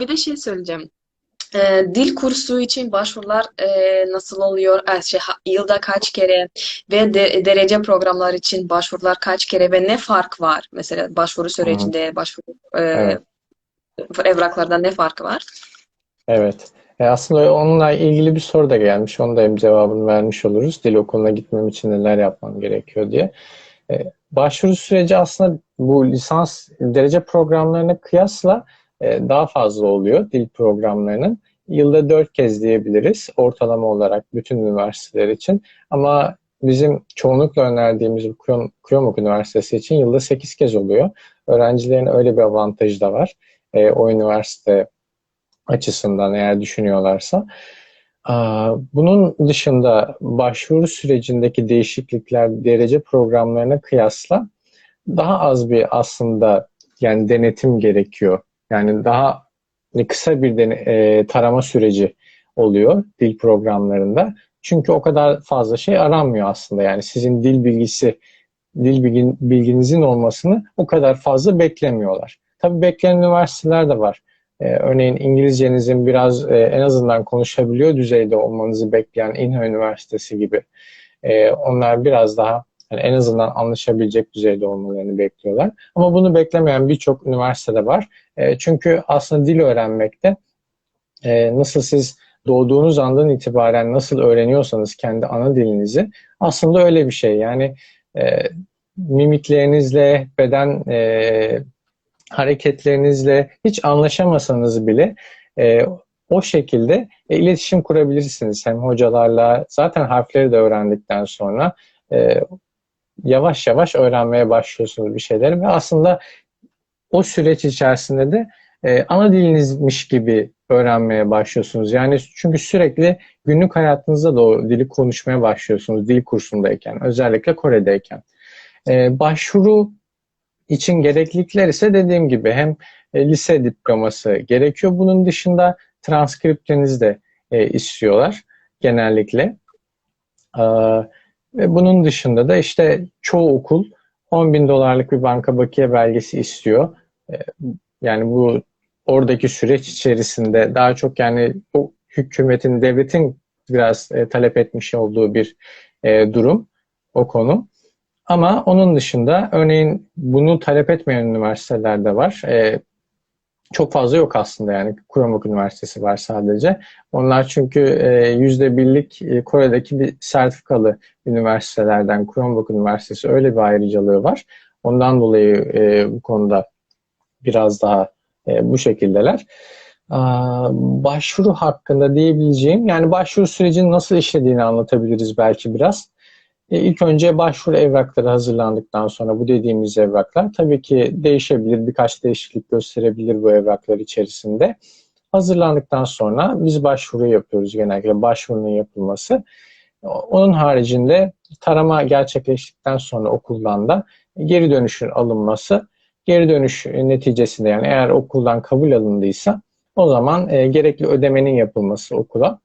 bir de şey söyleyeceğim. Ee, dil kursu için başvurular e, nasıl oluyor? E, şey, yılda kaç kere ve de- derece programlar için başvurular kaç kere ve ne fark var? Mesela başvuru Hı, sürecinde başvuru e, evet. evraklarda ne farkı var? Evet. E aslında onunla ilgili bir soru da gelmiş. Onu da hem cevabını vermiş oluruz. Dil okuluna gitmem için neler yapmam gerekiyor diye. E, başvuru süreci aslında bu lisans derece programlarına kıyasla e, daha fazla oluyor dil programlarının. Yılda dört kez diyebiliriz ortalama olarak bütün üniversiteler için. Ama bizim çoğunlukla önerdiğimiz bu Kuyomuk Üniversitesi için yılda sekiz kez oluyor. Öğrencilerin öyle bir avantajı da var. E, o üniversite açısından eğer düşünüyorlarsa. Bunun dışında başvuru sürecindeki değişiklikler derece programlarına kıyasla daha az bir aslında yani denetim gerekiyor. Yani daha kısa bir dene- e, tarama süreci oluyor dil programlarında. Çünkü o kadar fazla şey aranmıyor aslında. Yani sizin dil bilgisi, dil bilgin- bilginizin olmasını o kadar fazla beklemiyorlar. Tabii bekleyen üniversiteler de var. Ee, örneğin İngilizcenizin biraz e, en azından konuşabiliyor düzeyde olmanızı bekleyen İNHA Üniversitesi gibi. Ee, onlar biraz daha hani en azından anlaşabilecek düzeyde olmalarını bekliyorlar. Ama bunu beklemeyen birçok üniversitede var. E, çünkü aslında dil öğrenmekte e, nasıl siz doğduğunuz andan itibaren nasıl öğreniyorsanız kendi ana dilinizi aslında öyle bir şey. Yani e, mimiklerinizle, beden e, hareketlerinizle hiç anlaşamasanız bile e, o şekilde e, iletişim kurabilirsiniz. Hem hocalarla zaten harfleri de öğrendikten sonra e, yavaş yavaş öğrenmeye başlıyorsunuz bir şeyleri ve aslında o süreç içerisinde de e, ana dilinizmiş gibi öğrenmeye başlıyorsunuz. Yani çünkü sürekli günlük hayatınızda da o dili konuşmaya başlıyorsunuz dil kursundayken, özellikle Kore'deyken. E, başvuru için gereklilikler ise dediğim gibi hem e, lise diploması gerekiyor. Bunun dışında transkriptinizi de e, istiyorlar genellikle. E, ve bunun dışında da işte çoğu okul 10 bin dolarlık bir banka bakiye belgesi istiyor. E, yani bu oradaki süreç içerisinde daha çok yani o hükümetin, devletin biraz e, talep etmiş olduğu bir e, durum o konu. Ama onun dışında örneğin bunu talep etmeyen üniversiteler de var. E, çok fazla yok aslında yani Kuromuk Üniversitesi var sadece. Onlar çünkü e, yüzde birlik e, Kore'deki bir sertifikalı üniversitelerden Kuromuk Üniversitesi öyle bir ayrıcalığı var. Ondan dolayı e, bu konuda biraz daha bu şekildeler. Başvuru hakkında diyebileceğim yani başvuru sürecinin nasıl işlediğini anlatabiliriz belki biraz. E, İlk önce başvuru evrakları hazırlandıktan sonra bu dediğimiz evraklar tabii ki değişebilir, birkaç değişiklik gösterebilir bu evraklar içerisinde. Hazırlandıktan sonra biz başvuru yapıyoruz genellikle başvurunun yapılması. Onun haricinde tarama gerçekleştikten sonra okuldan da geri dönüşün alınması. Geri dönüş neticesinde yani eğer okuldan kabul alındıysa o zaman e, gerekli ödemenin yapılması okula.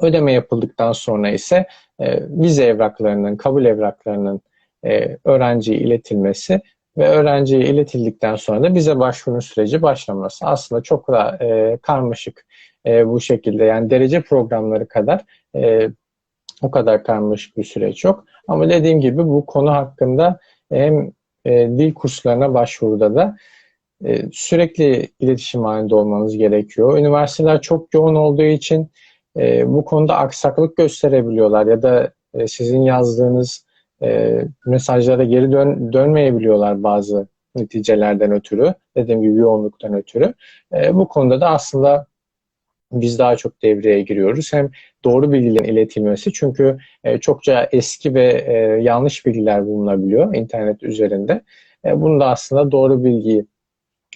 Ödeme yapıldıktan sonra ise e, vize evraklarının, kabul evraklarının e, öğrenciye iletilmesi ve öğrenciye iletildikten sonra da bize başvurun süreci başlaması. Aslında çok da e, karmaşık e, bu şekilde yani derece programları kadar e, o kadar karmaşık bir süreç yok. Ama dediğim gibi bu konu hakkında hem e, dil kurslarına başvuruda da e, sürekli iletişim halinde olmanız gerekiyor. Üniversiteler çok yoğun olduğu için e, bu konuda aksaklık gösterebiliyorlar ya da e, sizin yazdığınız e, mesajlara geri dön, dönmeyebiliyorlar bazı neticelerden ötürü. Dediğim gibi yoğunluktan ötürü. E, bu konuda da aslında biz daha çok devreye giriyoruz. Hem doğru bilgilerin iletilmesi çünkü e, çokça eski ve e, yanlış bilgiler bulunabiliyor internet üzerinde. E, bunu da aslında doğru bilgiyi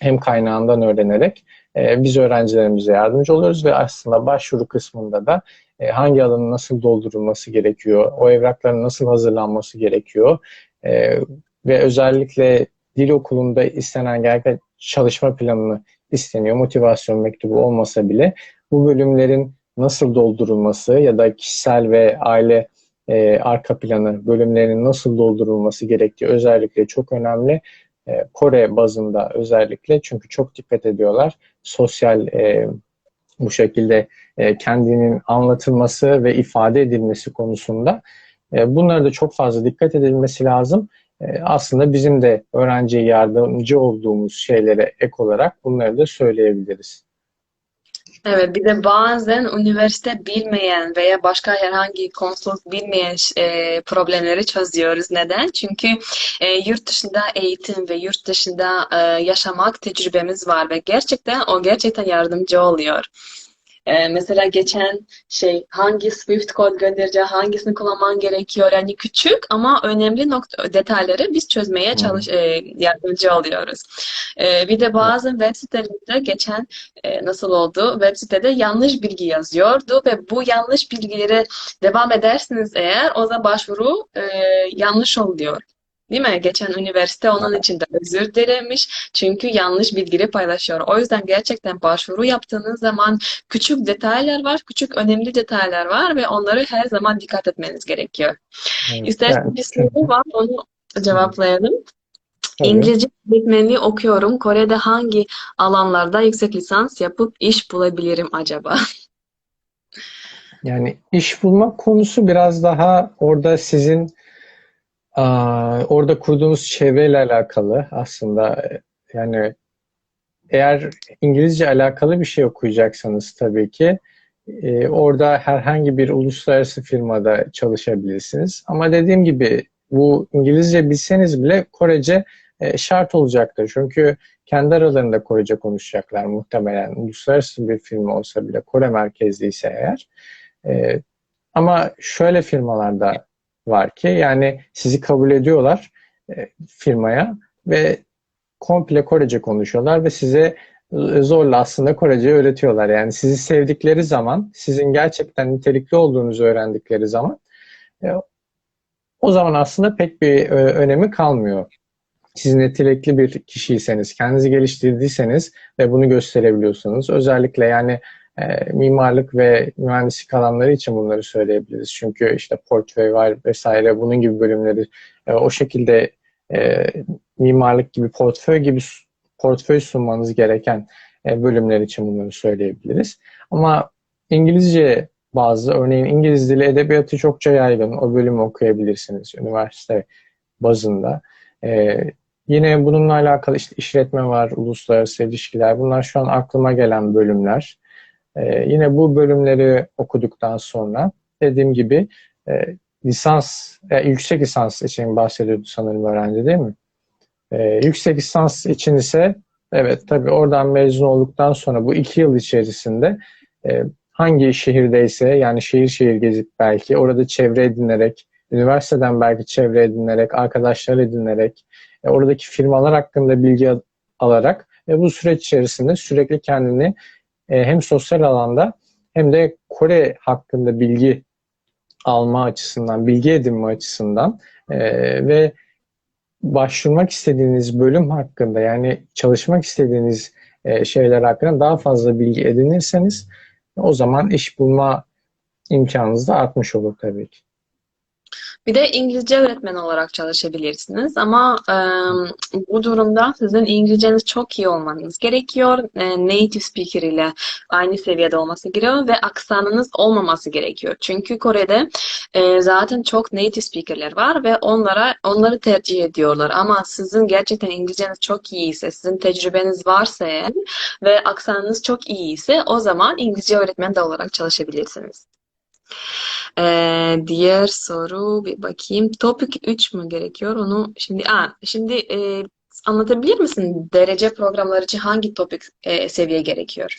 hem kaynağından öğrenerek e, biz öğrencilerimize yardımcı oluyoruz ve aslında başvuru kısmında da e, hangi alanın nasıl doldurulması gerekiyor, o evrakların nasıl hazırlanması gerekiyor e, ve özellikle dil okulunda istenen gerçekten çalışma planını isteniyor. Motivasyon mektubu olmasa bile bu bölümlerin nasıl doldurulması ya da kişisel ve aile e, arka planı bölümlerinin nasıl doldurulması gerektiği özellikle çok önemli. E, Kore bazında özellikle çünkü çok dikkat ediyorlar. Sosyal e, bu şekilde e, kendinin anlatılması ve ifade edilmesi konusunda e, bunlara da çok fazla dikkat edilmesi lazım. E, aslında bizim de öğrenciye yardımcı olduğumuz şeylere ek olarak bunları da söyleyebiliriz. Evet, bir de bazen üniversite bilmeyen veya başka herhangi konsolosluğu bilmeyen e, problemleri çözüyoruz. Neden? Çünkü e, yurt dışında eğitim ve yurt dışında e, yaşamak tecrübemiz var ve gerçekten o gerçekten yardımcı oluyor. Ee, mesela geçen şey hangi Swift kod göndereceği, hangisini kullanman gerekiyor. Yani küçük ama önemli nokta detayları biz çözmeye çalış e, yardımcı oluyoruz. E, bir de bazı web sitelerinde geçen e, nasıl oldu? Web sitede yanlış bilgi yazıyordu ve bu yanlış bilgileri devam edersiniz eğer o zaman başvuru e, yanlış oluyor. Değil mi? Geçen üniversite onun için de özür dilemiş. Çünkü yanlış bilgileri paylaşıyor. O yüzden gerçekten başvuru yaptığınız zaman küçük detaylar var, küçük önemli detaylar var ve onları her zaman dikkat etmeniz gerekiyor. Evet, İsterseniz yani, bir soru var, onu cevaplayalım. Tabii. İngilizce öğretmenliği okuyorum. Kore'de hangi alanlarda yüksek lisans yapıp iş bulabilirim acaba? Yani iş bulmak konusu biraz daha orada sizin orada kurduğunuz çevreyle alakalı aslında yani eğer İngilizce alakalı bir şey okuyacaksanız tabii ki e, orada herhangi bir uluslararası firmada çalışabilirsiniz. Ama dediğim gibi bu İngilizce bilseniz bile Korece e, şart olacaktır. Çünkü kendi aralarında Korece konuşacaklar muhtemelen. Uluslararası bir firma olsa bile Kore merkezliyse eğer. E, ama şöyle firmalarda var ki yani sizi kabul ediyorlar e, firmaya ve komple Korece konuşuyorlar ve size zorla aslında Korece öğretiyorlar. Yani sizi sevdikleri zaman, sizin gerçekten nitelikli olduğunuzu öğrendikleri zaman e, o zaman aslında pek bir e, önemi kalmıyor. Siz nitelikli bir kişiyseniz, kendinizi geliştirdiyseniz ve bunu gösterebiliyorsunuz. Özellikle yani e, mimarlık ve mühendislik alanları için bunları söyleyebiliriz. Çünkü işte portföy var vesaire bunun gibi bölümleri e, o şekilde e, mimarlık gibi portföy gibi portföy sunmanız gereken e, bölümler için bunları söyleyebiliriz. Ama İngilizce bazı örneğin İngiliz dili edebiyatı çokça yaygın. O bölümü okuyabilirsiniz üniversite bazında. E, yine bununla alakalı işte işletme var, uluslararası ilişkiler. Bunlar şu an aklıma gelen bölümler. Ee, yine bu bölümleri okuduktan sonra dediğim gibi e, lisans, e, yüksek lisans için bahsediyordu sanırım öğrenci değil mi? E, yüksek lisans için ise evet tabii oradan mezun olduktan sonra bu iki yıl içerisinde e, hangi şehirdeyse yani şehir şehir gezip belki orada çevre edinerek, üniversiteden belki çevre edinerek, arkadaşlar edinerek, e, oradaki firmalar hakkında bilgi alarak ve bu süreç içerisinde sürekli kendini hem sosyal alanda hem de Kore hakkında bilgi alma açısından, bilgi edinme açısından e, ve başvurmak istediğiniz bölüm hakkında yani çalışmak istediğiniz e, şeyler hakkında daha fazla bilgi edinirseniz o zaman iş bulma imkanınız da artmış olur tabii ki. Bir de İngilizce öğretmen olarak çalışabilirsiniz ama e, bu durumda sizin İngilizceniz çok iyi olmanız gerekiyor. E, native speaker ile aynı seviyede olması gerekiyor ve aksanınız olmaması gerekiyor. Çünkü Kore'de e, zaten çok native speakerler var ve onlara onları tercih ediyorlar. Ama sizin gerçekten İngilizceniz çok iyiyse, sizin tecrübeniz varsa eğer ve aksanınız çok iyiyse o zaman İngilizce öğretmen de olarak çalışabilirsiniz. Ee, diğer soru bir bakayım. Topik 3 mü gerekiyor? Onu şimdi aa, şimdi e, anlatabilir misin? Derece programları için hangi topik e, seviye gerekiyor?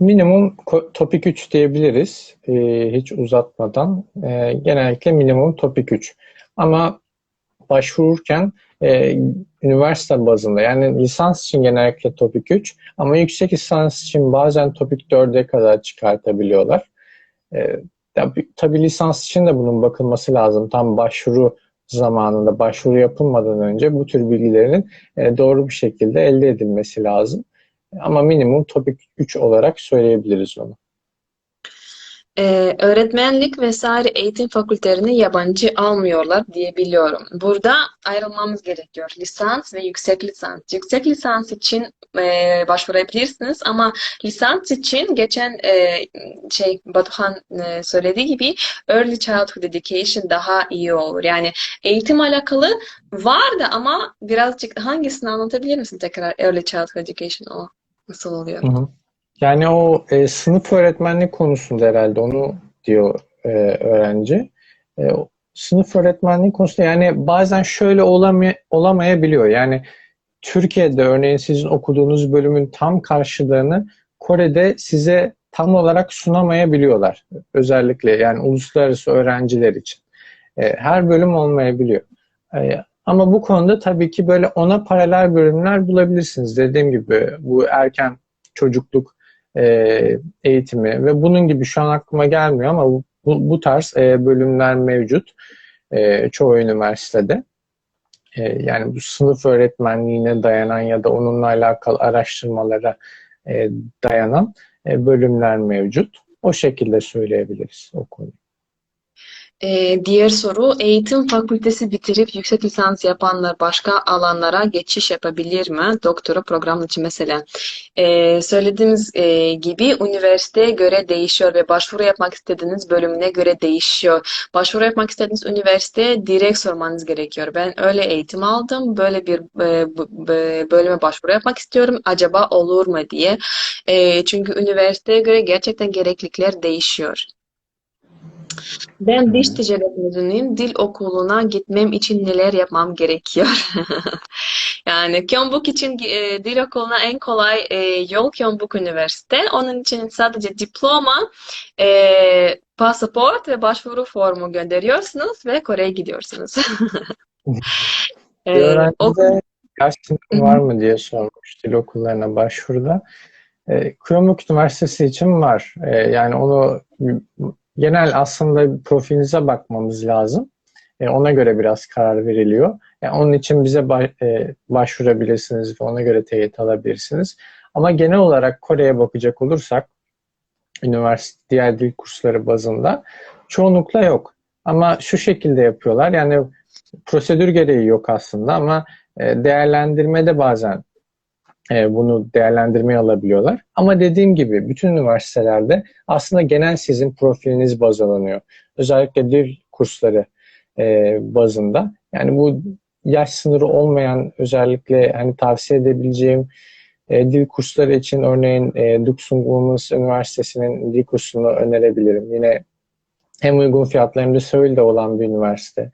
Minimum topik 3 diyebiliriz. E, hiç uzatmadan. E, genellikle minimum topik 3. Ama başvururken e, üniversite bazında yani lisans için genellikle topik 3 ama yüksek lisans için bazen topik 4'e kadar çıkartabiliyorlar. E, tabii lisans için de bunun bakılması lazım. Tam başvuru zamanında, başvuru yapılmadan önce bu tür bilgilerin e, doğru bir şekilde elde edilmesi lazım. Ama minimum topik 3 olarak söyleyebiliriz onu. Ee, öğretmenlik vesaire eğitim fakültelerini yabancı almıyorlar diye biliyorum. Burada ayrılmamız gerekiyor. Lisans ve yüksek lisans. Yüksek lisans için e, başvurabilirsiniz ama lisans için geçen e, şey Batuhan e, söylediği gibi Early Childhood Education daha iyi olur. Yani eğitim alakalı vardı ama birazcık hangisini anlatabilir misin tekrar Early Childhood Education o nasıl oluyor? Hı hı. Yani o e, sınıf öğretmenlik konusunda herhalde onu diyor e, öğrenci. E, sınıf öğretmenliği konusunda yani bazen şöyle olamay olamayabiliyor. Yani Türkiye'de örneğin sizin okuduğunuz bölümün tam karşılığını Kore'de size tam olarak sunamayabiliyorlar. Özellikle yani uluslararası öğrenciler için. E, her bölüm olmayabiliyor. E, ama bu konuda tabii ki böyle ona paralel bölümler bulabilirsiniz. Dediğim gibi bu erken çocukluk e, eğitimi ve bunun gibi şu an aklıma gelmiyor ama bu, bu, tarz e, bölümler mevcut e, çoğu üniversitede. E, yani bu sınıf öğretmenliğine dayanan ya da onunla alakalı araştırmalara e, dayanan e, bölümler mevcut. O şekilde söyleyebiliriz o konuyu. Ee, diğer soru, eğitim fakültesi bitirip yüksek lisans yapanlar başka alanlara geçiş yapabilir mi? Doktora programı için mesela. Ee, söylediğimiz e, gibi üniversiteye göre değişiyor ve başvuru yapmak istediğiniz bölümüne göre değişiyor. Başvuru yapmak istediğiniz üniversiteye direkt sormanız gerekiyor. Ben öyle eğitim aldım, böyle bir e, bu- bölüme başvuru yapmak istiyorum. Acaba olur mu diye. E, çünkü üniversiteye göre gerçekten gereklilikler değişiyor. Ben diş ticaret mezunuyum. Dil okuluna gitmem için neler yapmam gerekiyor? Yani Kyonbuk için e, dil okuluna en kolay e, yol Kyonbuk Üniversite. Onun için sadece diploma, e, pasaport ve başvuru formu gönderiyorsunuz ve Kore'ye gidiyorsunuz. E, öğrenci okul- de yaş sınırı var mı diye sormuş dil okullarına başvuruda. E, Kurumuk Üniversitesi için var. E, yani onu genel aslında profilinize bakmamız lazım. E, ona göre biraz karar veriliyor. Yani onun için bize ba- e, başvurabilirsiniz ve ona göre teyit alabilirsiniz. Ama genel olarak Kore'ye bakacak olursak üniversite diğer dil kursları bazında çoğunlukla yok. Ama şu şekilde yapıyorlar. Yani prosedür gereği yok aslında ama e, değerlendirmede bazen e, bunu değerlendirmeye alabiliyorlar. Ama dediğim gibi bütün üniversitelerde aslında genel sizin profiliniz baz alınıyor. Özellikle dil kursları e, bazında. Yani bu yaş sınırı olmayan özellikle hani tavsiye edebileceğim e, dil kursları için örneğin e, Women's Üniversitesi'nin dil kursunu önerebilirim. Yine hem uygun fiyatlı hem de Seul'de olan bir üniversite.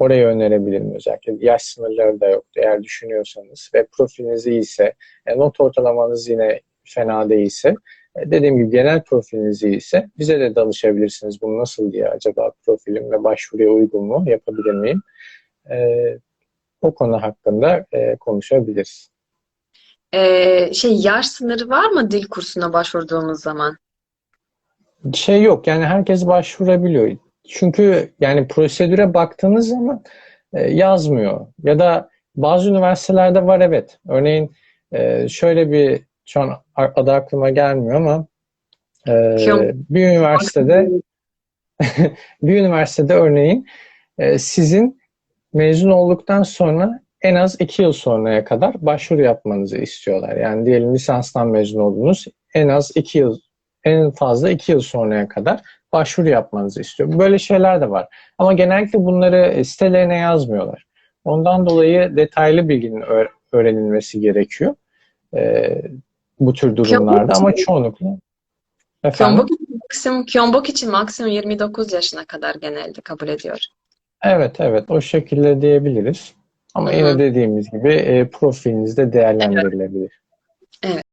Orayı önerebilirim özellikle. Yaş sınırları da yok eğer düşünüyorsanız ve profiliniz iyiyse, e, not ortalamanız yine fena değilse, e, dediğim gibi genel profiliniz iyiyse bize de danışabilirsiniz. Bu nasıl diye acaba profilim ve başvuruya uygun mu, yapabilir miyim? E, o konu hakkında e, konuşabiliriz. e, şey yaş sınırı var mı dil kursuna başvurduğumuz zaman? Şey yok yani herkes başvurabiliyor. Çünkü yani prosedüre baktığınız zaman e, yazmıyor. Ya da bazı üniversitelerde var evet. Örneğin e, şöyle bir şu an adı aklıma gelmiyor ama e, bir üniversitede bir üniversitede örneğin e, sizin mezun olduktan sonra en az iki yıl sonraya kadar başvuru yapmanızı istiyorlar. Yani diyelim lisanstan mezun oldunuz en az iki yıl en fazla iki yıl sonraya kadar başvuru yapmanızı istiyor. Böyle şeyler de var. Ama genellikle bunları sitelerine yazmıyorlar. Ondan dolayı detaylı bilginin öğ- öğrenilmesi gerekiyor. e, bu tür durumlarda ama çoğunlukla efendim maksimum, için maksimum 29 yaşına kadar genelde kabul ediyor. evet evet o şekilde diyebiliriz. Ama yine dediğimiz gibi e, profilinizde değerlendirilebilir.